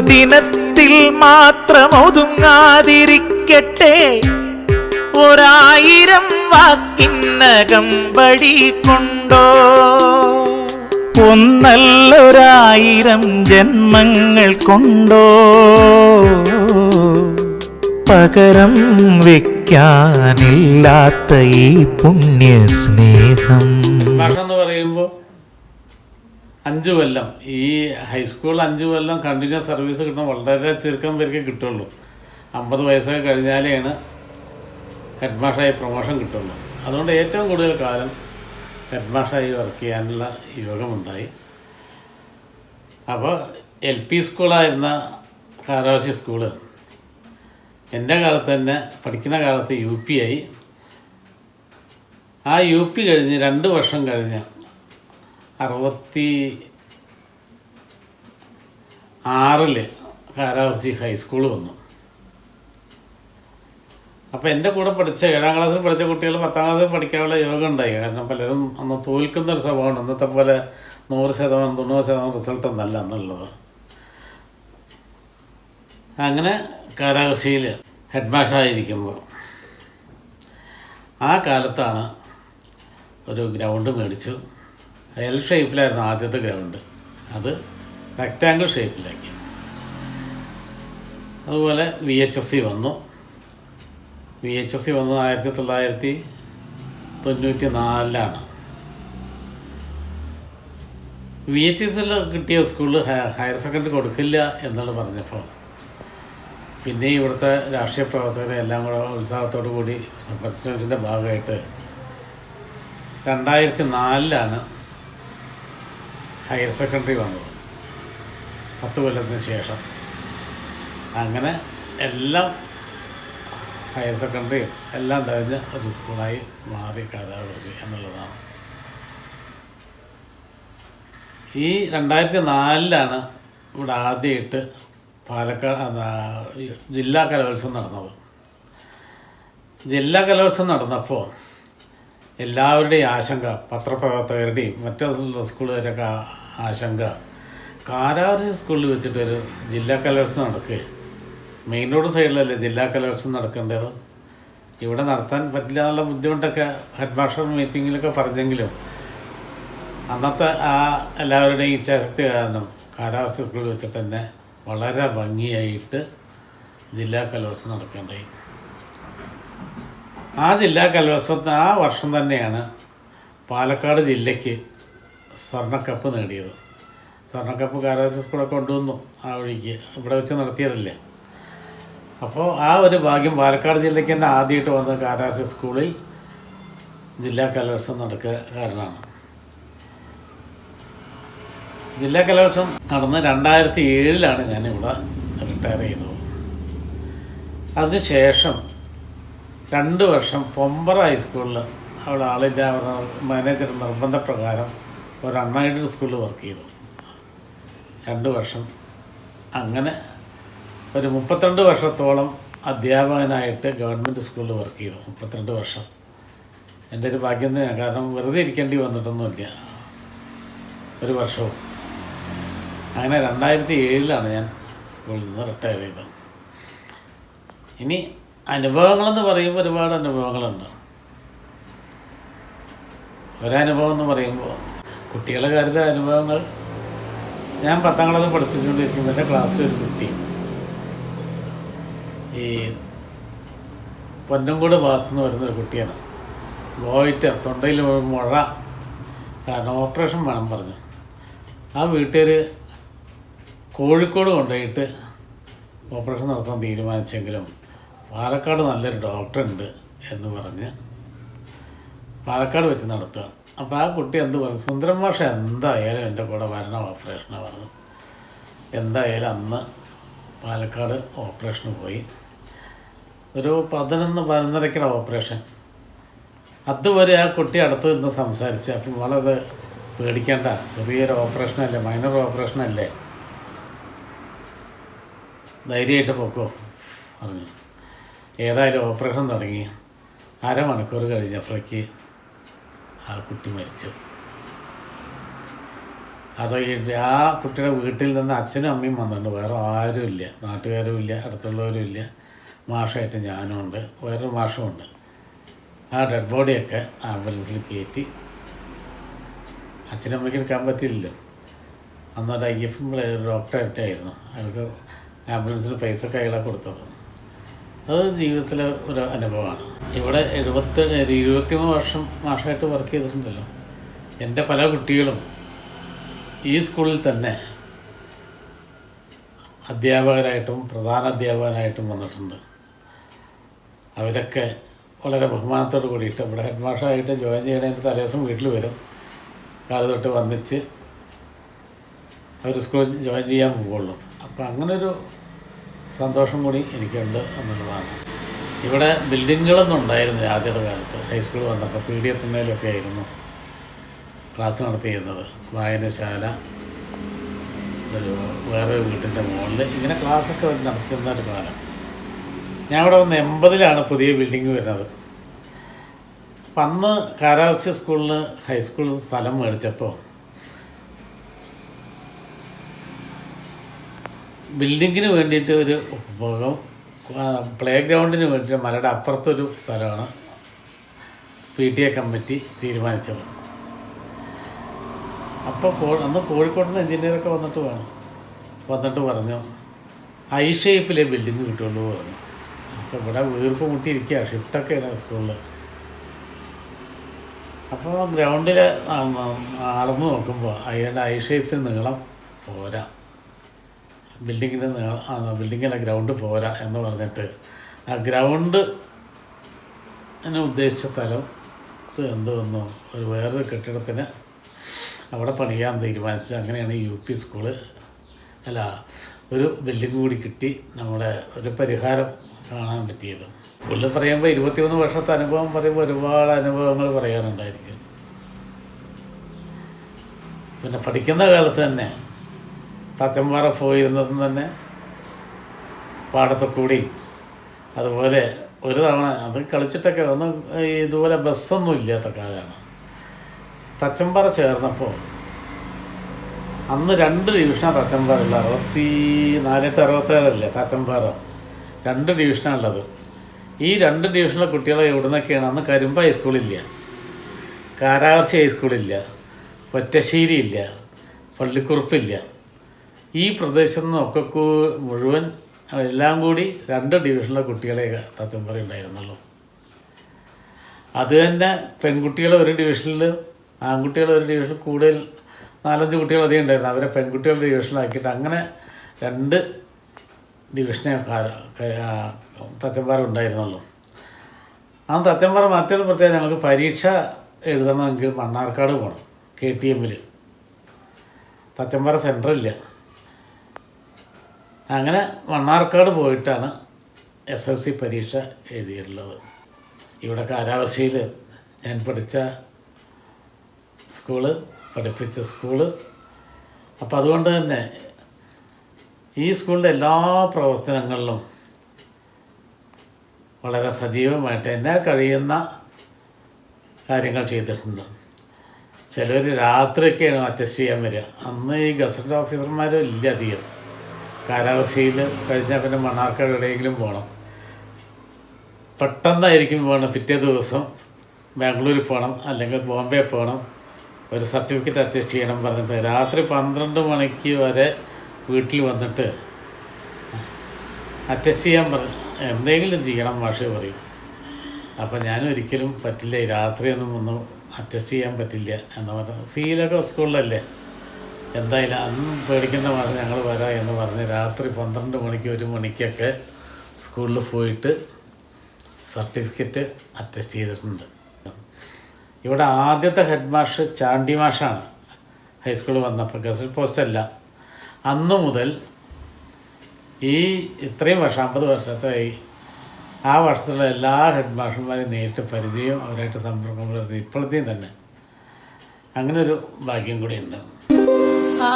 ദിനത്തിൽ മാത്രം ഒതുങ്ങാതിരിക്കട്ടെ ഒരായിരം വാക്കിന്നകം വടി കൊണ്ടോ ഒന്നല്ലൊരായിരം ജന്മങ്ങൾ കൊണ്ടോ. പകരം വെക്കാനില്ലാത്ത ഈ പുണ്യ സ്നേഹം പറയുമ്പോ അഞ്ച് കൊല്ലം. ഈ ഹൈസ്കൂൾ അഞ്ച് കൊല്ലം കണ്ടിന്യൂസ് സർവീസ് കിട്ടുന്ന വളരെ ചുരുക്കം പേർക്ക് കിട്ടുള്ളൂ. അമ്പത് വയസ്സൊക്കെ കഴിഞ്ഞാലെയാണ് ഹെഡ് മാഷായി പ്രൊമോഷൻ കിട്ടുള്ളൂ. അതുകൊണ്ട് ഏറ്റവും കൂടുതൽ കാലം ഹെഡ് മാഷായി വർക്ക് ചെയ്യാനുള്ള യോഗമുണ്ടായി. അപ്പോൾ എൽ പി സ്കൂളായിരുന്ന കാലാവശ്യ സ്കൂൾ എന്റെ കാലത്ത് തന്നെ പഠിക്കുന്ന കാലത്ത് യു പി ആയി. ആ യു പി കഴിഞ്ഞ് രണ്ട് വർഷം കഴിഞ്ഞ് അറുപത്തി ആറിൽ കാലാവർത്തി ഹൈസ്കൂൾ വന്നു. അപ്പോൾ എന്റെ കൂടെ പഠിച്ച ഏഴാം ക്ലാസ്സിൽ പഠിച്ച കുട്ടികൾ പത്താം ക്ലാസ്സിൽ പഠിക്കാനുള്ള യോഗം ഉണ്ടായി. കാരണം പലരും അന്ന് തോൽക്കുന്ന ഒരു സ്വഭാവമാണ്. ഇന്നത്തെ പോലെ നൂറ് ശതമാനം തൊണ്ണൂറ് ശതമാനം റിസൾട്ട് ഒന്നല്ല എന്നുള്ളത് അങ്ങനെ കാലാകൃഷിയിൽ ഹെഡ് മാഷായിരിക്കുമ്പോൾ ആ കാലത്താണ് ഒരു ഗ്രൗണ്ട് മേടിച്ചു. എൽ ഷേപ്പിലായിരുന്നു ആദ്യത്തെ ഗ്രൗണ്ട് അത് റെക്റ്റാങ്കിൾ ഷേപ്പിലാക്കി അതുപോലെ വി എച്ച് എസ് സി വന്നു. വി എച്ച് എസ് സി വന്നത് ആയിരത്തി തൊള്ളായിരത്തി തൊണ്ണൂറ്റി നാലിലാണ് വി എച്ച് എസ് എല്ലാം കിട്ടിയ സ്കൂളിൽ ഹയർ സെക്കൻഡറി കൊടുക്കില്ല എന്നാണ് പറഞ്ഞപ്പോൾ. പിന്നെ ഇവിടുത്തെ രാഷ്ട്രീയ പ്രവർത്തകരെ എല്ലാം കൂടെ ഉത്സാഹത്തോടു കൂടി പരിശ്രമത്തിന്റെ ഭാഗമായിട്ട് രണ്ടായിരത്തി നാലിലാണ് ഹയർ സെക്കൻഡറി വന്നത് പത്ത് കൊല്ലത്തിന് ശേഷം. അങ്ങനെ എല്ലാം ഹയർ സെക്കൻഡറിയും എല്ലാം കഴിഞ്ഞ് ഒരു സ്കൂളായി മാറി കാലാവർഷി എന്നുള്ളതാണ്. ഈ രണ്ടായിരത്തി നാലിലാണ് ഇവിടെ ആദ്യമായിട്ട് പാലക്കാട് ജില്ലാ കലോത്സവം നടന്നത്. ജില്ലാ കലോത്സവം നടന്നപ്പോൾ എല്ലാവരുടെയും ആശങ്ക പത്രപ്രവർത്തകരുടെയും മറ്റുള്ള സ്കൂളുകാരൊക്കെ ആശങ്ക. കാരാവരി സ്കൂളിൽ വെച്ചിട്ടൊരു ജില്ലാ കലോത്സവം നടക്കുക മെയിൻ റോഡ് സൈഡിലല്ലേ ജില്ലാ കലോത്സവം നടക്കേണ്ടത്? ഇവിടെ നടത്താൻ പറ്റില്ല എന്നുള്ള ബുദ്ധിമുട്ടൊക്കെ ഹെഡ് മാസ്റ്റർ മീറ്റിങ്ങിലൊക്കെ പറഞ്ഞെങ്കിലും അന്നത്തെ ആ എല്ലാവരുടെയും ഇച്ഛാശക്തി കാരണം കാലാവസ്ഥ സ്കൂളിൽ വെച്ചിട്ട് തന്നെ വളരെ ഭംഗിയായിട്ട് ജില്ലാ കലോത്സവം നടക്കേണ്ടായി ആ ജില്ലാ കലോത്സവത്തിന് ആ വർഷം തന്നെയാണ് പാലക്കാട് ജില്ലയ്ക്ക് സ്വർണക്കപ്പ് നേടിയത്. സ്വർണക്കപ്പ് കാലാവസ്ഥ സ്കൂളെ കൊണ്ടുവന്നു ആ വഴിക്ക്. ഇവിടെ വെച്ച് നടത്തിയതല്ലേ. അപ്പോൾ ആ ഒരു ഭാഗ്യം പാലക്കാട് ജില്ലയ്ക്ക് തന്നെ ആദ്യമായിട്ട് വന്ന കാലാവസ്ഥ സ്കൂളിൽ ജില്ലാ കലോത്സവം നടക്കുക കാരണമാണ്. ജില്ലാ കലോത്സവം നടന്ന് രണ്ടായിരത്തി ഏഴിലാണ് ഞാനിവിടെ റിട്ടയർ ചെയ്തത്. അതിനുശേഷം രണ്ട് വർഷം പൊമ്പറ ഹൈസ്കൂളിൽ അവിടെ ആളില്ല അവരുടെ മാനേജർ നിർബന്ധപ്രകാരം ഒരു അൺഎയ്ഡഡ് സ്കൂളിൽ വർക്ക് ചെയ്തു. രണ്ട് വർഷം. അങ്ങനെ ഒരു മുപ്പത്തിരണ്ട് വർഷത്തോളം അധ്യാപകനായിട്ട് ഗവൺമെന്റ് സ്കൂളിൽ വർക്ക് ചെയ്തു മുപ്പത്തിരണ്ട് വർഷം. എന്റെ ഒരു ഭാഗ്യം തന്നെയാണ്. കാരണം വെറുതെ ഇരിക്കേണ്ടി വന്നിട്ടൊന്നുമില്ല. ഒരു വർഷവും. അങ്ങനെ രണ്ടായിരത്തി ഏഴിലാണ് ഞാൻ സ്കൂളിൽ നിന്ന് റിട്ടയർ ചെയ്തത്. ഇനി അനുഭവങ്ങളെന്ന് പറയുമ്പോൾ ഒരുപാട് അനുഭവങ്ങളുണ്ട്. ഒരനുഭവം എന്ന് പറയുമ്പോൾ കുട്ടികളെ കരുത അനുഭവങ്ങൾ ഞാൻ പത്താം ക്ലാസ് പഠിപ്പിച്ചുകൊണ്ടിരിക്കുമ്പോൾ എന്റെ ക്ലാസ്സിൽ ഒരു കുട്ടി. ഈ പൊന്നംകൂട് ഭാഗത്തുനിന്ന് വരുന്ന ഒരു കുട്ടിയാണ്. ഗോയിറ്റർ തൊണ്ടയിൽ മുഴ കാരണം ഓപ്പറേഷൻ വേണം പറഞ്ഞു. ആ വീട്ടുകാർ കോഴിക്കോട് കൊണ്ടുപോയിട്ട് ഓപ്പറേഷൻ നടത്താൻ തീരുമാനിച്ചെങ്കിലും പാലക്കാട് നല്ലൊരു ഡോക്ടറുണ്ട് എന്ന് പറഞ്ഞ് പാലക്കാട് വെച്ച് നടത്തുക. അപ്പോൾ ആ കുട്ടി എന്ത് പറഞ്ഞു? സുന്ദരൻ മാഷ എന്തായാലും എന്റെ കൂടെ വരണം ഓപ്പറേഷന് പറഞ്ഞു. എന്തായാലും അന്ന് പാലക്കാട് ഓപ്പറേഷന് പോയി. ഒരു പതിനൊന്ന് പതിനൊന്നരയ്ക്കുള്ള ഓപ്പറേഷൻ. അതുവരെ ആ കുട്ടി അടുത്ത് നിന്ന് സംസാരിച്ച് അപ്പം വളരെ പേടിക്കേണ്ട ചെറിയൊരു ഓപ്പറേഷനല്ലേ മൈനർ ഓപ്പറേഷനല്ലേ? ധൈര്യമായിട്ട് പൊക്കോ പറഞ്ഞു. ഏതായാലും ഓപ്പറേഷൻ തുടങ്ങി. അരമണിക്കൂർ കഴിഞ്ഞപ്പോഴേക്ക് ആ കുട്ടി മരിച്ചു. അതോ ആ കുട്ടിയുടെ വീട്ടിൽ നിന്ന് അച്ഛനും അമ്മയും വന്നിട്ടുണ്ട്. വേറെ ആരും ഇല്ല. നാട്ടുകാരും ഇല്ല. അടുത്തുള്ളവരും ഇല്ല. മാഷായിട്ട് ഞാനും ഉണ്ട്. വേറൊരു മാഷമുണ്ട് ആ ഡെഡ് ബോഡിയൊക്കെ ആംബുലൻസിൽ കയറ്റി അച്ഛനമ്മയ്ക്ക് എടുക്കാൻ പറ്റില്ലല്ലോ അന്നൊരു ഐ എഫ് ഡോക്ടറായിട്ടായിരുന്നു. അയാൾക്ക് ആംബുലൻസിന് പൈസ അയാളെ കൊടുത്തത് അത് ജീവിതത്തിലെ ഒരു അനുഭവമാണ്. ഇവിടെ എഴുപത്തി ഇരുപത്തിമൂന്ന് വർഷം മാഷായിട്ട് വർക്ക് ചെയ്തിട്ടുണ്ടല്ലോ. എന്റെ പല കുട്ടികളും ഈ സ്കൂളിൽ തന്നെ അധ്യാപകരായിട്ടും പ്രധാന അധ്യാപകനായിട്ടും വന്നിട്ടുണ്ട്. അവരൊക്കെ വളരെ ബഹുമാനത്തോട് കൂടിയിട്ട് ഇവിടെ ഹെഡ് മാഷായിട്ട് ജോയിൻ ചെയ്യണതിന്റെ തലേദിവസം വീട്ടിൽ വരും. കാല തൊട്ട് വന്നിച്ച് അവർ സ്കൂളിൽ ജോയിൻ ചെയ്യാൻ പോകുള്ളൂ അപ്പോൾ അങ്ങനൊരു സന്തോഷം കൂടി എനിക്കുണ്ട് എന്നുള്ളതാണ്. ഇവിടെ ബിൽഡിങ്ങുകളൊന്നും ഉണ്ടായിരുന്നില്ല ആദ്യത്തെ കാലത്ത്. ഹൈസ്കൂൾ വന്നപ്പോൾ പി ഡി എഫിന്മേലൊക്കെ ആയിരുന്നു ക്ലാസ് നടത്തിയിരുന്നത്. വായനശാല ഒരു വേറെ വീട്ടിന്റെ മുകളിൽ ഇങ്ങനെ ക്ലാസ്സൊക്കെ നടത്തുന്ന ഒരു കാലം. ഞാൻ ഇവിടെ വന്ന് എൺപതിലാണ് പുതിയ ബിൽഡിങ് വരുന്നത്. അപ്പം അന്ന് കാലാവസ്ഥ സ്കൂളിന് ഹൈസ്കൂളിൽ സ്ഥലം മേടിച്ചപ്പോൾ ബിൽഡിങ്ങിന് വേണ്ടിയിട്ട് ഒരു ഉപഭോഗം പ്ലേ ഗ്രൗണ്ടിന് വേണ്ടിയിട്ട് മലയുടെ അപ്പുറത്തൊരു സ്ഥലമാണ് പി ടി എ കമ്മിറ്റി തീരുമാനിച്ചത്. അപ്പോൾ കോ അന്ന് നിന്ന് എഞ്ചിനീയറൊക്കെ വന്നിട്ട് വേണം. വന്നിട്ട് പറഞ്ഞു ഐ ഷേപ്പിലെ ബിൽഡിങ് കിട്ടുള്ളൂ പറഞ്ഞു. അപ്പോൾ ഇവിടെ വീർപ്പ് മുട്ടിയിരിക്കുക ഷിഫ്റ്റൊക്കെയാണ് സ്കൂളിൽ അപ്പോൾ ഗ്രൗണ്ടിൽ അളന്ന് നോക്കുമ്പോൾ അയാളുടെ ഐ ഷേപ്പിന് നീളം പോരാ. ബിൽഡിങ്ങിന്റെ ബിൽഡിങ്ങിന്റെ ഗ്രൗണ്ട് പോരാ എന്ന് പറഞ്ഞിട്ട് ആ ഗ്രൗണ്ട് എന്നെ ഉദ്ദേശിച്ച സ്ഥലം എന്ത് വന്നു? ഒരു വേറൊരു കെട്ടിടത്തിന് അവിടെ പണിയാൻ തീരുമാനിച്ചു അങ്ങനെയാണ് യു പി സ്കൂൾ അല്ല ഒരു ബിൽഡിംഗ് കൂടി കിട്ടി നമ്മുടെ ഒരു പരിഹാരം കാണാൻ പറ്റിയത്. പുള്ളി പറയുമ്പോൾ ഇരുപത്തിമൂന്ന് വർഷത്തെ അനുഭവം പറയുമ്പോൾ ഒരുപാട് അനുഭവങ്ങൾ പറയാനുണ്ടായിരിക്കും. പിന്നെ പഠിക്കുന്ന കാലത്ത് തന്നെ തച്ചമ്പാറ പോയിരുന്നതും തന്നെ പാടത്ത് കൂടി അതുപോലെ ഒരു തവണ അത് കളിച്ചിട്ടൊക്കെ ഒന്നും ഇതുപോലെ ബസ്സൊന്നും ഇല്ലാത്ത കാലമാണ്. തച്ചമ്പാറ ചേർന്നപ്പോൾ അന്ന് രണ്ട് ഡിവിഷനാണ് തച്ചമ്പാറുള്ള അറുപത്തി നാലെട്ട് അറുപത്തേഴല്ലേ തച്ചമ്പാറ? രണ്ട് ഡിവിഷനാണുള്ളത് ഈ രണ്ട് ഡിവിഷനിലെ കുട്ടികളെ എവിടുന്നൊക്കെയാണ്? അന്ന് കരിമ്പ ഹൈസ്കൂളില്ല കാരാവർച്ച ഹൈസ്കൂളില്ല ഒറ്റശ്ശേരി ഇല്ല. പള്ളിക്കുറുപ്പില്ല. ഈ പ്രദേശത്തു നിന്നൊക്കെ മുഴുവൻ എല്ലാം കൂടി രണ്ട് ഡിവിഷനിലെ കുട്ടികളെ തച്ചമ്പറ ഉണ്ടായിരുന്നുള്ളൂ അത് തന്നെ പെൺകുട്ടികൾ ഒരു ഡിവിഷനിൽ ആൺകുട്ടികൾ ഒരു ഡിവിഷനിൽ കൂടുതൽ നാലഞ്ച് കുട്ടികൾ അധികം ഉണ്ടായിരുന്നു. അവരെ പെൺകുട്ടികളുടെ ഡിവിഷനിലാക്കിയിട്ട് അങ്ങനെ രണ്ട് ഡിവിഷനെ തച്ചമ്പാറ ഉണ്ടായിരുന്നുള്ളൂ ആ തച്ചമ്പാറ മറ്റൊരു പ്രത്യേകത ഞങ്ങൾക്ക് പരീക്ഷ എഴുതണമെങ്കിൽ മണ്ണാർക്കാട് പോകണം കെ ടി എമ്മിൽ തച്ചമ്പാറ സെന്ററില്ല അങ്ങനെ മണ്ണാർക്കാട് പോയിട്ടാണ് എസ് എൽ സി പരീക്ഷ എഴുതിയിട്ടുള്ളത്. ഇവിടെ കാലാവർഷയിൽ ഞാൻ പഠിച്ച സ്കൂൾ പഠിപ്പിച്ച സ്കൂൾ. അപ്പം അതുകൊണ്ട് തന്നെ ഈ സ്കൂളിന്റെ എല്ലാ പ്രവർത്തനങ്ങളിലും വളരെ സജീവമായിട്ട് എന്നാൽ കഴിയുന്ന കാര്യങ്ങൾ ചെയ്തിട്ടുണ്ട്. ചിലർ രാത്രിയൊക്കെയാണ് അറ്റസ്റ്റ് ചെയ്യാൻ വരിക. അന്ന് ഈ ഗസറ്റ് ഓഫീസർമാരും ഇല്ല അധികം. കാലാവസ്ഥയിൽ കഴിഞ്ഞാൽ പിന്നെ മണ്ണാർക്കാട് എവിടെയെങ്കിലും പോകണം പെട്ടെന്നായിരിക്കും പോകണം പിറ്റേ ദിവസം ബാംഗ്ലൂരിൽ പോകണം അല്ലെങ്കിൽ ബോംബെ പോകണം ഒരു സർട്ടിഫിക്കറ്റ് അറ്റസ്റ്റ് ചെയ്യണം പറഞ്ഞിട്ട് രാത്രി പന്ത്രണ്ട് മണിക്ക് വരെ വീട്ടിൽ വന്നിട്ട് അറ്റസ്റ്റ് ചെയ്യാൻ പറഞ്ഞു എന്തെങ്കിലും ചെയ്യണം മാഷെ പറയും. അപ്പം ഞാൻ ഒരിക്കലും പറ്റില്ല. രാത്രിയൊന്നും ഒന്നും അറ്റസ്റ്റ് ചെയ്യാൻ പറ്റില്ല എന്ന് പറഞ്ഞു. സീലൊക്കെ സ്കൂളിലല്ലേ? എന്തായാലും അന്ന് പേടിക്കുന്ന പറഞ്ഞ് ഞങ്ങൾ വരാം എന്ന് പറഞ്ഞ് രാത്രി പന്ത്രണ്ട് മണിക്ക് ഒരു മണിക്കൊക്കെ സ്കൂളിൽ പോയിട്ട് സർട്ടിഫിക്കറ്റ് അറ്റസ്റ്റ് ചെയ്തിട്ടുണ്ട്. ഇവിടെ ആദ്യത്തെ ഹെഡ് മാഷ് ചാണ്ടി മാഷാണ്. ഹൈസ്കൂളിൽ വന്നപ്പോൾ ഗസറ്റ് പോസ്റ്റ് അല്ല. അന്ന് മുതൽ ഈ ഇത്രയും വർഷം അമ്പത് വർഷത്തായി ആ വർഷത്തിലുള്ള എല്ലാ ഹെഡ് മാഷന്മാരെയും നേരിട്ട് പരിചയം അവരായിട്ട് സമ്പർക്കം പുലർത്തി. ഇപ്പോഴത്തെയും തന്നെ. അങ്ങനെ ഒരു ഭാഗ്യം കൂടി ഉണ്ട് ആ